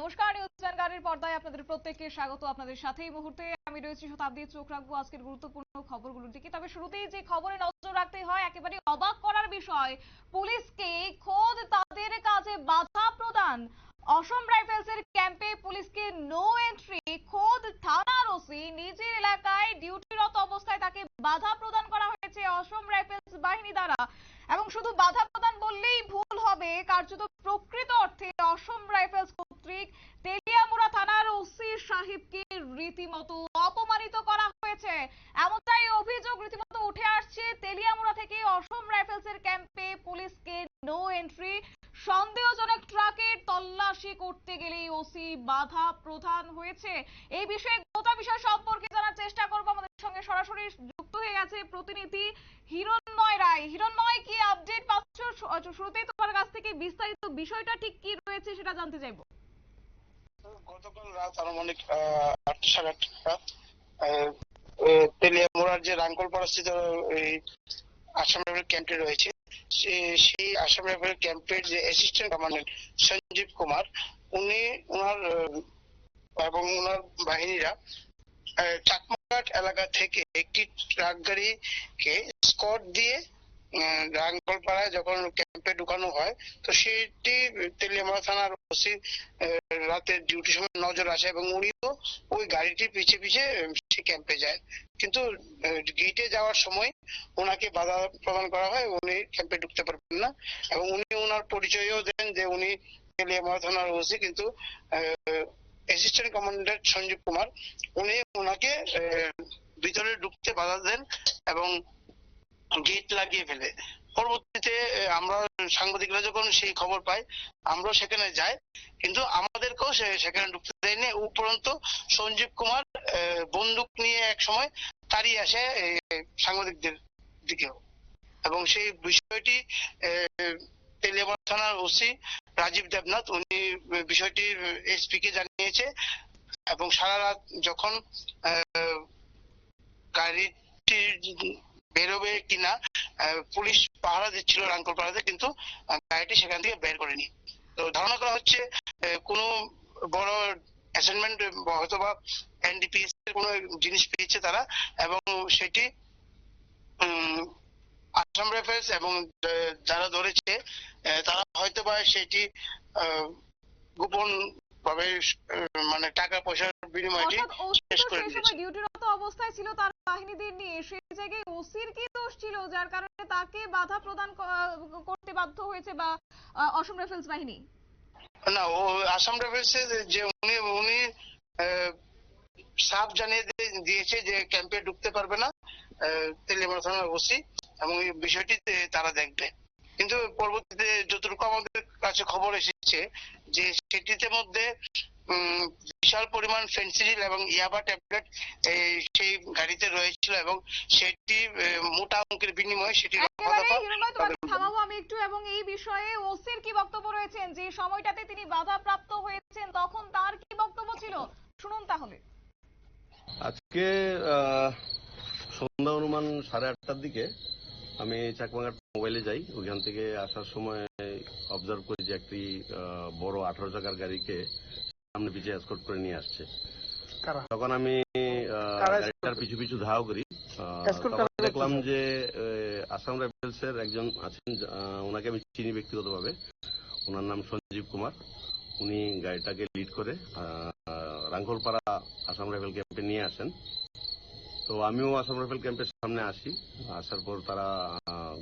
নমস্কার, নিউজ পর্দায় আপনাদের প্রত্যেককে স্বাগত আপনাদের সাথে। এই মুহূর্তে আমি রয়েছি শতাব্দী চোখ রাখব আজকের গুরুত্বপূর্ণ খবরগুলোর দিকে। তবে শুরুতেই যে খবরে নজর রাখতে হয়, একেবারে অবাক করার বিষয়, পুলিশকে খোদ তাদের কাজে বাধা প্রদান। অসম রাইফেলসের ক্যাম্পে পুলিশকে নো এন্ট্রি খোদ থানার ওসি নিজের এলাকায় ডিউটিরত অবস্থায় তাকে বাধা প্রদান করা হয়েছে অসম রাইফেলস বাহিনী দ্বারা। এবং শুধু বাধা প্রদান কার্যত প্রকৃত অর্থে অসম রাইফেলস কর্তৃক তেলিয়ামুড়া থানার ওসি সাহেবকে রীতিমতো অপমানিত করা হয়েছে। এমনটাই অভিযোগ রীতিমতো উঠে আসছে তেলিয়ামুড়া থেকে অসম রাইফেলসের ক্যাম্পে পুলিশকে নো এন্ট্রি। সন্দেহজনক ট্রাকের তল্লাশি করতে গেলেই ওসি বাধা প্রদান হয়েছে। এই বিষয়ে গোটা বিষয় সম্পর্কে জানার চেষ্টা করব। আমাদের সঙ্গে সরাসরি যুক্ত হয়ে গেছে প্রতিনিধি হিরণময় রায়। হিরণময়, কি আপডেট পাচ্ছ? শুরুতেই তোমার কাছ থেকে বিস্তারিত বিষয়টা ঠিক কি রয়েছে সেটা জানতে চাইব। গতকাল রাত আনুমানিক আটটা সাড়ে আটটা আহ, যে রাঙ্কলপাড়া স্থিত আসাম রাইফেল ক্যাম্পটি রয়েছে সেই আসাম রাইফেল ক্যাম্পের যে অ্যাসিস্ট্যান্ট কমান্ডেন্ট সঞ্জীব কুমার উনি ওনার এবং ওনার বাহিনীরা চাকমাঘাট এলাকা থেকে একটি ট্রাক গাড়িকে স্কট দিয়ে রাঙ্গলপাড়ায় যখন ক্যাম্পে ঢুকানো হয়, তো সেটি তেলিয়ামুড়া থানার ওসি রাতে ডিউটির সময় নজর আসে এবং উনিও ওই গাড়িটির পিছে পিছে সে ক্যাম্পে যায়। কিন্তু গেটে যাওয়ার সময় ওনাকে বাধা প্রদান করা হয়, উনি ক্যাম্পে ঢুকতে পারবেন না। এবং উনি ওনার পরিচয়ও দেন যে উনি তেলিয়ামুড়া থানার ওসি, কিন্তু অ্যাসিস্ট্যান্ট কমান্ডার সঞ্জীব কুমার, উনি ওনাকে ভিতরে ঢুকতে বাধা দেন এবং গেট লাগিয়ে ফেলে। পরবর্তীতে আমরা সাংবাদিকরা যখন সেই খবর পাই, আমরাও সেখানে যাই। কিন্তু আমাদেরকেও সেখানে ঢুকতে দেয়নি। উপরন্ত সঞ্জীব কুমার বন্দুক নিয়ে এক সময় তাড়িয়ে আসে সাংবাদিকদের দিকেও। এবং সেই বিষয়টি তেলিয়াবাদ থানার ওসি রাজীব দেবনাথ, উনি বিষয়টি এসপি কে জানিয়েছে। এবং সারা রাত যখন গাড়িটি বেরোবে কিনা পুলিশ পাহারা দিচ্ছিল রাঙ্কল পাহারাতে কিন্তু গাড়িটি সেখান থেকে বের করেনি। তো ধারণা করা হচ্ছে কোনো বড় অ্যাসাইনমেন্ট হয়তো বা এনডিপিএস এর কোনো জিনিস পেয়েছে তারা এবং সেটি আসাম রাইফেলস এবং যারা ধরেছে তারা হয়তো বা সেটি গোপন ভাবে মানে টাকা পয়সার বিনিময়টি শেষ করে দিয়েছে। ডিউটিরত অবস্থায় ছিল তার বাহিনীদের নিয়ে। ওসির কি দোষ ছিল, যার কারণে তাকে বাধা প্রদান করতে বাধ্য হয়েছে বা অসম বাহিনী? না, ও আসাম যে উনি উনি সাফ জানিয়ে দিয়েছে যে ক্যাম্পে ঢুকতে পারবে না তেলিয়ামারা থানার ওসি, এবং এই বিষয়টি তারা দেখবে। কিন্তু পরবর্তীতে যতটুকু আমাদের কাছে খবর এসেছে, যে সেটিতে মধ্যে বিশাল পরিমাণ ফেন্সিডিল এবং ইয়াবা ট্যাবলেট সেই গাড়িতে রয়েছিল এবং সেটি মোটা অঙ্কের বিনিময়ে সেটি থামাবো আমি একটু এবং এই বিষয়ে ওসির কি বক্তব্য রয়েছেন? যে সময়টাতে তিনি বাধা প্রাপ্ত হয়েছেন তখন তার কি বক্তব্য ছিল? শুনুন তাহলে। আজকে আহ, সন্ধ্যা অনুমান সাড়ে আটটার দিকে আমি চাকমাঘাট মোবাইলে যাই। ওইখান থেকে আসার সময় অবজার্ভ করি যে একটি বড় আঠারো চাকার গাড়িকে সামনে পিছিয়ে এসকট করে নিয়ে আসছে। তখন আমি গাড়িটার পিছু পিছু ধাও করি। দেখলাম যে আসাম রাইফেলস এর একজন আছেন ওনাকে আমি চিনি ব্যক্তিগতভাবে। ওনার নাম সঞ্জীব কুমার। উনি গাড়িটাকে লিড করে রাঙ্গলপাড়া আসাম রাইফেল ক্যাম্পে নিয়ে আসেন। তো আমিও আসাম রাইফেল ক্যাম্পের সামনে আসি। আসার পর তারা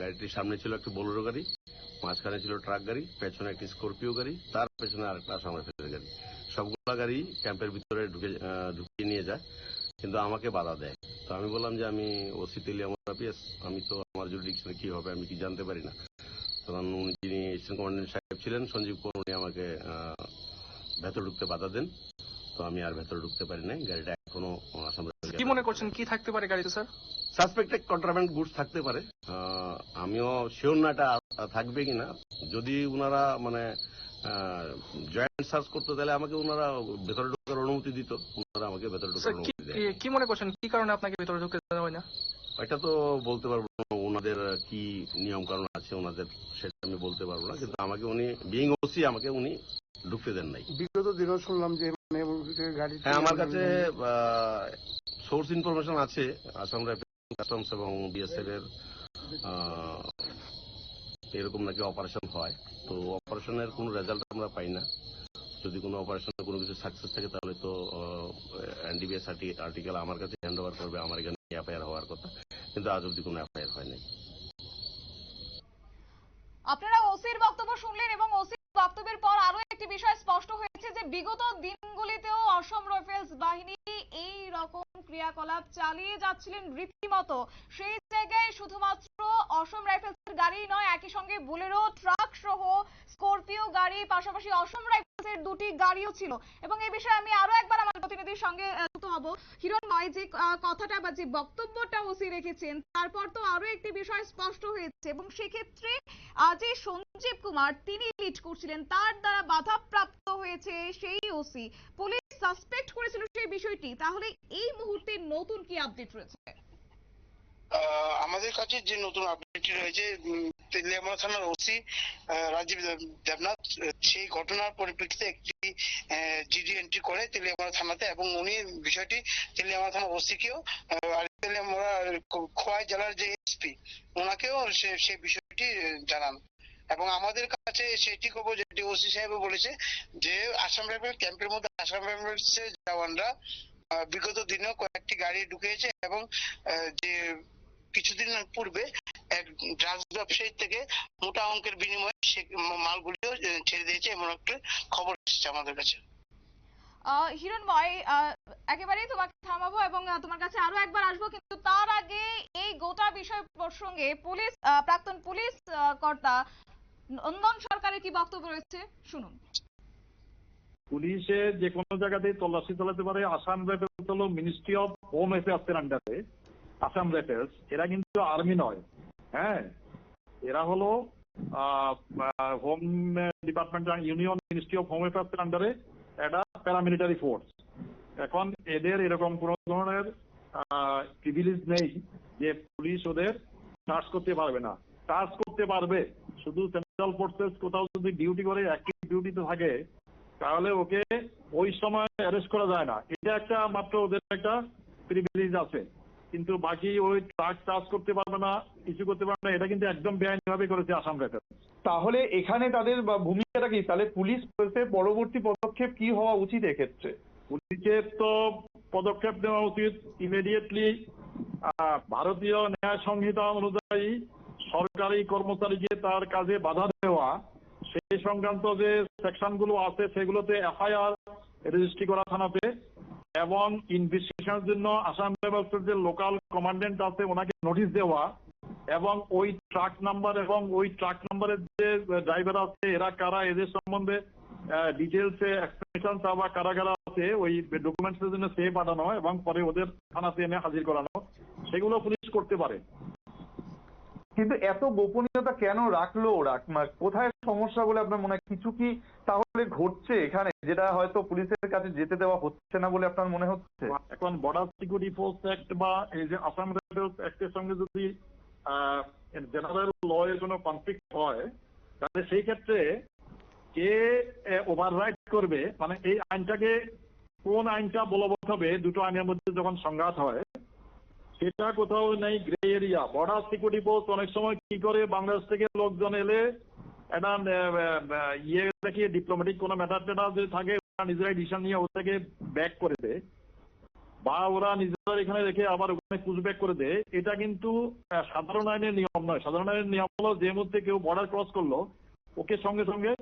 গাড়িটির সামনে ছিল একটি বোলেরো গাড়ি মাঝখানে ছিল ট্রাক গাড়ি পেছনে একটি স্করপিও গাড়ি তার পেছনে আরেকটা আসাম রাইফেলের গাড়ি। সবগুলা গাড়ি ক্যাম্পের ভিতরে ঢুকে ঢুকিয়ে নিয়ে যায় কিন্তু আমাকে বাধা দেয়। তো আমি বললাম যে আমি ওসি তেলিয়ামরা পিএস আমি তো আমার জুরিডিকশনে কি হবে আমি কি জানতে পারি না? তখন উনি যিনি এসিস্ট্যান্ট কমান্ডেন্ট সাহেব ছিলেন সঞ্জীব কুমার উনি আমাকে ভেতর ঢুকতে বাধা দেন। তো আমি আর ভেতরে ঢুকতে পারি নাই গাড়িটা এখনও আসাম কি মনে করছেন? কি থাকতে পারে গাড়িতে স্যার? সাসপেক্টেড কন্ট্রাব্যান্ড গুডস থাকতে পারে। আমিও শিওর না এটা থাকবে কিনা। যদি ওনারা মানে জয়েন্ট সার্চ করতে তাহলে আমাকে ওনারা ভেতরে ঢোকার অনুমতি দিত। ওনারা আমাকে ভেতরে ঢোকার অনুমতি দেয়। কি- কি মনে করছেন? কি কারণে আপনাকে ভিতরে ঢুকতে দেওয়া হয় না? এটা তো বলতে পারব না ওনাদের কি নিয়ম কানুন আছে ওনাদের সেটা আমি বলতে পারব না কিন্তু আমাকে উনি বিইং ওসি আমাকে উনি ঢুকতে দেন নাই। বিগত দিনও শুনলাম যে মানে গাড়ি হ্যাঁ আমার কাছে সোর্স ইনফরমেশন আছে আসাম রাইফেল কাস্টমস এবং বিএসএফ এর আহ, এরকম নাকি অপারেশন হয়। তো অপারেশনের কোনো রেজাল্ট আমরা পাই না। যদি কোনো অপারেশনে কোনো কিছু সাকসেস থাকে, তাহলে তো এনডিবিএস আর্টিকেল আমার কাছে হ্যান্ড ওভার করবে, আমার এখানে এফআইআর হওয়ার কথা। কিন্তু আজ অব্দি কোনো এফআইআর হয়নি আপনারা ওসির বক্তব্য শুনলেন এবং ওসির বক্তব্যের পর আরও একটি বিষয় স্পষ্ট হয়েছে যে বিগত দিনগুলিতেও অসম রাইফেলস বাহিনী এই রকম ক্রিয়াকলাপ চালিয়ে যাচ্ছিলেন রীতিমতো। সেই জায়গায় শুধুমাত্র অসম রাইফেলসের গাড়ি নয়, একই সঙ্গে বুলেরো, ট্রাক সহ স্করপিও গাড়ি, পাশাপাশি অসম রাইফেলসের দুটি গাড়িও ছিল। এবং এই বিষয়ে আমি আরও একবার আমার প্রতিনিধির সঙ্গে যুক্ত হব। হিরণময় যে কথাটা বা যে বক্তব্যটা ওসি রেখেছেন, তারপর তো আরও একটি বিষয় স্পষ্ট হয়েছে। এবং সেক্ষেত্রে আজ সঞ্জীব কুমার, তিনি লিড করছিলেন তার দ্বারা বাধাপ্রাপ্ত হয়েছে সেই ওসি পুলিশ সাসপেক্ট করেছিল সেই বিষয়টি। তাহলে এই মুহূর্তে নতুন কি আপডেট রয়েছে? আমাদের কাছে যে নতুন আপডেট রয়েছে উম, তেলিয়ামুড়া থানার ওসি রাজীব দেবনাথ সেই ঘটনার পরিপ্রেক্ষিতে একটি জিডি এন্ট্রি করে তেলিয়ামুড়া থানাতে এবং উনি বিষয়টি তেলিয়ামুড়া থানার ওসিকেও আর তেলিয়ামুড়া খোয়াই জেলার যে এসপি ওনাকেও সে বিষয়টি জানান। এবং আমাদের কাছে সেটি খবর যেটি ওসি সাহেব বলেছে যে আসাম রাইফেল ক্যাম্পের মধ্যে আসাম রাইফেলসের জওয়ানরা বিগত দিনেও কয়েকটি গাড়ি ঢুকিয়েছে এবং যে কিছুদিন পূর্বে এক ড্রাগস ব্যবসায়ী থেকে মোটা অঙ্কের বিনিময়ে সে মালগুলিও ছেড়ে দিয়েছে এমন একটা খবর এসেছে আমাদের কাছে। হিরণময় একেবারেই তোমাকে থামাবো এবং তোমার কাছে আরও একবার আসব, কিন্তু তার আগে এই গোটা বিষয় প্রসঙ্গে পুলিশ প্রাক্তন পুলিশ কর্তা নন্দন সরকারের কি বক্তব্য রয়েছে? শুনুন। পুলিশে যে কোনো জায়গাতেই তল্লাশি চালাতে পারে। আসাম রাইফেলস হলো মিনিস্ট্রি অফ হোম অ্যাফেয়ার্সের আন্ডারে আসাম রাইফেলস এরা কিন্তু আর্মি নয়। হ্যাঁ? এরা হলো home department union ministry of home অ্যাফেয়ার্সের আন্ডারে একটা প্যারামিলিটারি ফোর্স এখন এদের এরকম কোনো ধরনের প্রিভিলেজ নেই যে পুলিশ ওদের চার্জ করতে পারবে না। চার্জ করতে পারবে। শুধু সেন্ট্রাল ফোর্সেস কোথাও যদি ডিউটি করে অ্যাক্টিভ ডিউটিতে থাকে তাহলে ওকে ওই সময় অ্যারেস্ট করা যায় না। এটা একটা মাত্র ওদের একটা প্রিভিলেজ আছে। কিন্তু বাকি ওই ট্রাক চার্জ করতে পারবে না কিছু করতে পারবে না এটা কিন্তু একদম বেআইনি ভাবে করেছে আসাম রাইফেল তাহলে এখানে তাদের ভূমিকাটা কি? তাহলে পুলিশ পরবর্তী পদক্ষেপ কি হওয়া উচিত এক্ষেত্রে? পুলিশের তো পদক্ষেপ নেওয়া উচিত ইমিডিয়েটলি ভারতীয় ন্যায় সংহিতা অনুযায়ী সরকারি কর্মচারীকে তার কাজে বাধা দেওয়া, সেই সংক্রান্ত যে সেকশনগুলো আছে সেগুলোতে এফআইআর রেজিস্ট্রি করা থানাতে এবং ইনভেস্টিগেশনের জন্য আসাম রাইফেলসের যে লোকাল কমান্ডেন্ট আছে ওনাকে নোটিশ দেওয়া এবং ওই ট্রাক নাম্বার এবং ওই ট্রাক নাম্বারের যে ড্রাইভার আছে, এরা কারা, এদের সম্বন্ধে ডিটেলসে এক্সপ্লেনেশন চাওয়া কারা কারা আছে, ওই ডকুমেন্টসের জন্য সে পাঠানো এবং পরে ওদের থানাতে এনে হাজির করানো, সেগুলো পুলিশ করতে পারে। কিন্তু এত গোপনীয়তা কেন রাখল ওরা? কোথায় সমস্যা বলে আপনার মনে হয়? কিছু কি তাহলে ঘটছে এখানে যেটা হয়তো পুলিশের কাছে যেতে দেওয়া হচ্ছে না বলে আপনার মনে হচ্ছে? এখন বর্ডার সিকিউরিটি ফোর্স অ্যাক্ট বা এই যে আসাম রাইফেলস অ্যাক্টের সঙ্গে যদি জেনারেল ল এর কোনো কনফ্লিক্ট হয়, তাহলে সেই ক্ষেত্রে কে ওভাররাইড করবে? মানে এই আইনটাকে কোন আইনটা বলবৎ হবে? দুটো আইনের মধ্যে যখন সংঘাত হয় সেটা কোথাও নেই grey area border security force অনেক সময় কি করে? বাংলাদেশ থেকে লোকজন এলে একটা ইয়ে দেখিয়ে ডিপ্লোম্যাটিক কোনো ম্যাটার ট্যাটার যদি থাকে, ওরা নিজেরাই ডিসিশন নিয়ে ওটাকে ব্যাক করে দেয়। বা ওরা নিজেরা এখানে রেখে আবার ওখানে পুশব্যাক করে দেয়। এটা কিন্তু সাধারণ আইনের নিয়ম নয়। সাধারণ আইনের নিয়ম হলো যে মুহূর্তে কেউ বর্ডার ক্রস করল, ওকে সঙ্গে সঙ্গে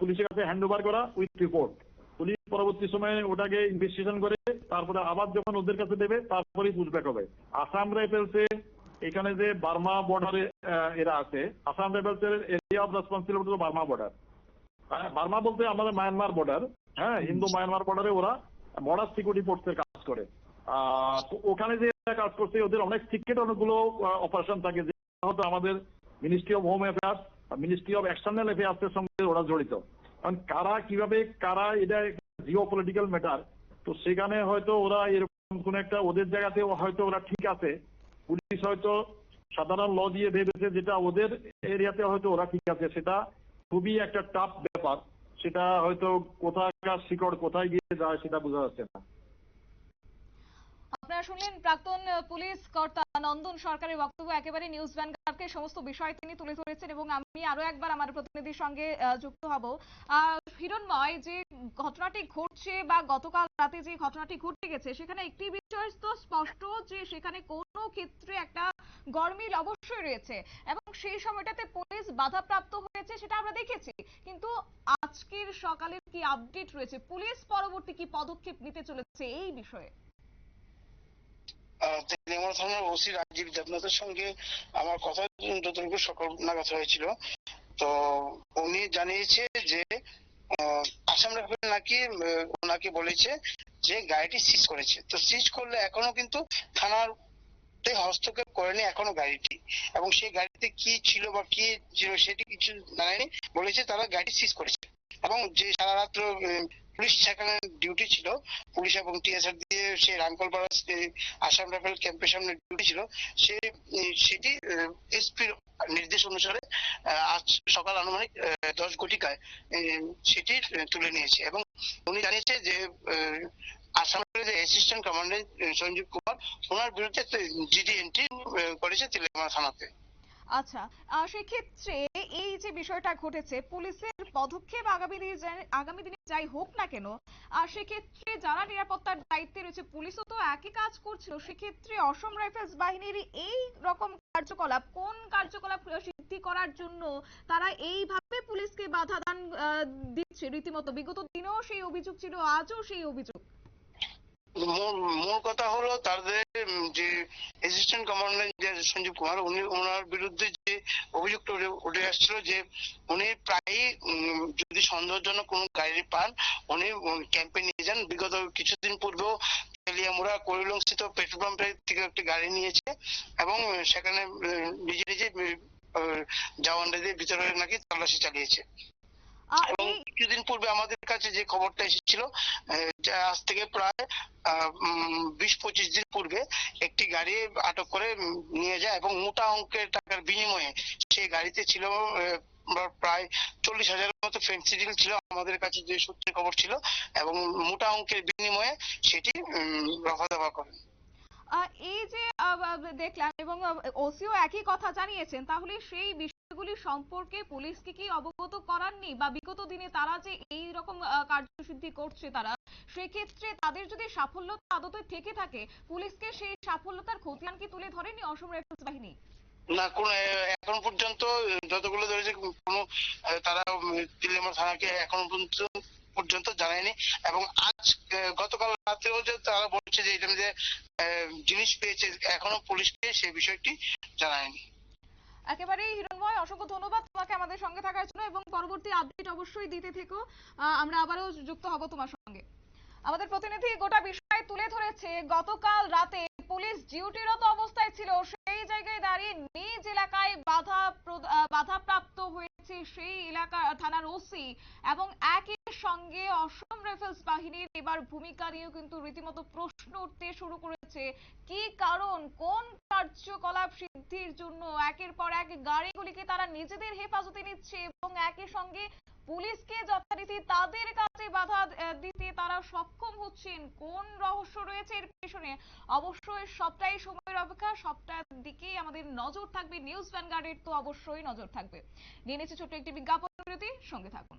পুলিশের কাছে হ্যান্ড ওভার করা উইথ রিপোর্ট পুলিশ পরবর্তী সময়ে ওটাকে ইনভেস্টিগেশন করে, তারপরে আবার যখন ওদের কাছে দেবে, তারপরেই পুশব্যাক হবে। আসাম রাইফেলসে এখানে যে বার্মা বর্ডারে এরা আছে, আসাম রাইফেলসের এরিয়া অফ রেসপন্সিবিলিটি হলো বার্মা বর্ডার বার্মা বলতে আমাদের মায়ানমার বর্ডার হ্যাঁ হিন্দু মায়ানমার বর্ডারে ওরা বর্ডার সিকিউরিটি ফোর্সের কাজ করে। ওখানে যে কাজ করছে, ওদের অনেক সিক্রেট অনেকগুলো অপারেশন থাকে যে আমাদের ministry of home affairs ministry of external অ্যাফেয়ার্সের সঙ্গে ওরা জড়িত। কারণ কারা কীভাবে, কারা এটা জিও পলিটিক্যাল ম্যাটার তো সেখানে হয়তো ওরা এরকম কোন একটা ওদের জায়গাতে হয়তো ওরা ঠিক আছে। পুলিশ হয়তো সাধারণ ল দিয়ে ভেবেছে যেটা ওদের এরিয়াতে হয়তো ওরা ঠিক আছে, সেটা খুবই একটা টাফ ব্যাপার। সেটা হয়তো কোথাকার শিকড় কোথায় গিয়ে যায় সেটা বোঝা যাচ্ছে না। আপনারা শুনলেন প্রাক্তন পুলিশ কর্তা নন্দন সরকারের বক্তব্য। একেবারে নিউজ ভ্যানগার্ডকে সমস্ত বিষয় তিনি তুলে ধরেছেন এবং আমি আরও একবার আমার প্রতিনিধির সঙ্গে যুক্ত হব। হিরণময়, যে ঘটনাটি ঘটছে বা গতকাল রাতে যে ঘটনাটি ঘটে গেছে, সেখানে একটি বিষয় তো স্পষ্ট যে সেখানে কোনো ক্ষেত্রে একটা গরমিল অবশ্যই রয়েছে এবং সেই সময়টাতে পুলিশ বাধাপ্রাপ্ত হয়েছে সেটা আমরা দেখেছি। কিন্তু আজকের সকালের কি আপডেট রয়েছে? পুলিশ পরবর্তী কি পদক্ষেপ নিতে চলেছে এই বিষয়ে? তেলিয়ামুড়া থানার ওসি রাজীব দেবনাথের সঙ্গে আমার কথা যতটুকু সকাল নাগাদ হয়েছিল। তো উনি জানিয়েছে যে আসাম রাইফেল নাকি ওনাকে বলেছে যে গাড়িটি সিজ করেছে। তো সিজ করলে এখনও কিন্তু থানার হস্তক্ষেপ করেনি এখনও গাড়িটি। এবং সেই গাড়িতে কি ছিল বা কি ছিল সেটি কিছু জানায়নি। বলেছে তারা গাড়ি সিজ করেছে। এবং যে সারা রাত্র পুলিশ সেখানে ডিউটি ছিল। পুলিশ এবং টিএসআর দিয়ে সেই রামকলপাড়া সে- আসাম রাইফেল ক্যাম্পের সামনে ডিউটি ছিল, সে, সেটি এসপির নির্দেশ অনুসারে আজ সকাল আনুমানিক দশ ঘটিকায় সেটি তুলে নিয়েছে এবং উনি জানিয়েছে যে আসামের যে অ্যাসিস্ট্যান্ট কমান্ডেন্ট সঞ্জীব কুমার, ওনার বিরুদ্ধে জিডি এন্ট্রি করেছে তেলেঙ্গানা থানাতে। আচ্ছা সেক্ষেত্রে এই যে বিষয়টা ঘটেছে, পুলিশের পদক্ষেপ আগামী দিনে আগামী দিনে যাই হোক না কেন আর সেক্ষেত্রে যারা নিরাপত্তার দায়িত্বে রয়েছে, পুলিশও তো একই কাজ করছিল। সেক্ষেত্রে অসম রাইফেলস বাহিনীর এই রকম কার্যকলাপ, কোন কার্যকলাপ সিদ্ধি করার জন্য তারা এইভাবে পুলিশকে বাধা দান দিচ্ছে? রীতিমতো বিগত দিনেও সেই অভিযোগ ছিল, আজও সেই অভিযোগ। মূল কথা হলো তাদের অ্যাসিস্ট্যান্ট কমান্ডেন্ট যে সঞ্জীব কুমার, উনি ওনার বিরুদ্ধে যে অভিযোগটা উঠে- আসছিল যে উনি প্রায়ই যদি সন্দেহজনক কোনো গাড়ি পান, উনি ক্যাম্পে নিয়ে যান। বিগত কিছুদিন পূর্বেও তেলিয়ামুড়া করিলং স্থিত পেট্রোল পাম্পের থেকে একটি গাড়ি নিয়েছে এবং সেখানে নিজে নিজে জওয়ানদের ভিতরে নাকি তল্লাশি চালিয়েছে। এবং কিছুদিন পূর্বে আমাদের কাছে যে খবরটা এসেছিল আজ থেকে প্রায় বিশ পঁচিশ দিন পূর্বে একটি গাড়ি আটক করে নিয়ে যায় এবং মোটা অঙ্কের টাকার বিনিময়ে সেই গাড়িতে ছিল প্রায় চল্লিশ হাজারের মতো ফেন্সিডিল ছিল আমাদের কাছে যে সূত্রে খবর ছিল এবং মোটা অঙ্কের বিনিময়ে সেটি উম, রফা দফা করেন এই যে দেখলাম এবং ওসিও একই কথা জানিয়েছেন তাহলে সেই বিষয়গুলি সম্পর্কে পুলিশকে কি অবগত করাননি? বা বিগত দিনে তারা যে এই রকম কার্যসিদ্ধি করছে তারা, সেক্ষেত্রে তাদের যদি সাফল্যতা আদতে থেকে থাকে, পুলিশকে সেই সাফল্যতার খতিয়ান কি তুলে ধরেনি অসম রাইফেলস বাহিনী? না, কোন এখন পর্যন্ত যতগুলো ধরেছে, কোনো তারা তিলেমা থানাকে এখন পর্যন্ত পর্যন্ত জানায়নি। এবং আজ গতকাল রাতেও যে তারা বলছে যে, এটা যে জিনিস পেয়েছে, এখনও পুলিশকে সেই বিষয়টি জানায়নি। একেবারেই হিরণময় অসংখ্য ধন্যবাদ তোমাকে আমাদের সঙ্গে থাকার জন্য এবং পরবর্তী আপডেট অবশ্যই দিতে থেকো। আমরা আবারও যুক্ত হব তোমার সঙ্গে। আমাদের প্রতিনিধি গোটা বিষয় তুলে ধরেছে গতকাল রাতে পুলিশ ডিউটিরত অবস্থায় ছিল। সেই জায়গায় দাঁড়িয়ে নিজ এলাকায় বাধা বাধাপ্রাপ্ত আহ, হয়েছে সেই এলাকা থানার ওসি এবং একই সঙ্গে অসম রাইফেলস বাহিনীর এবার ভূমিকা নিয়েও কিন্তু রীতিমতো প্রশ্ন উঠতে শুরু করেছে। কি কারণ? কোন কার্যকলাপ সিদ্ধির জন্য? একের পর এক গাড়িগুলিকে তারা নিজেদের হেফাজতে নিচ্ছে এবং একই সঙ্গে পুলিশকে যথারীতি তাদের কাছে বাধা দিতে তারা সক্ষম হচ্ছেন। কোন রহস্য রয়েছে এর পেছনে? অবশ্যই সবটাই সময়ের অপেক্ষা, সবটার দিকেই আমাদের নজর থাকবে। নিউজ ভ্যানগার্ডের তো অবশ্যই নজর থাকবে। নিয়ে ছোট্ট একটি বিজ্ঞাপন বিরতি সঙ্গে থাকুন।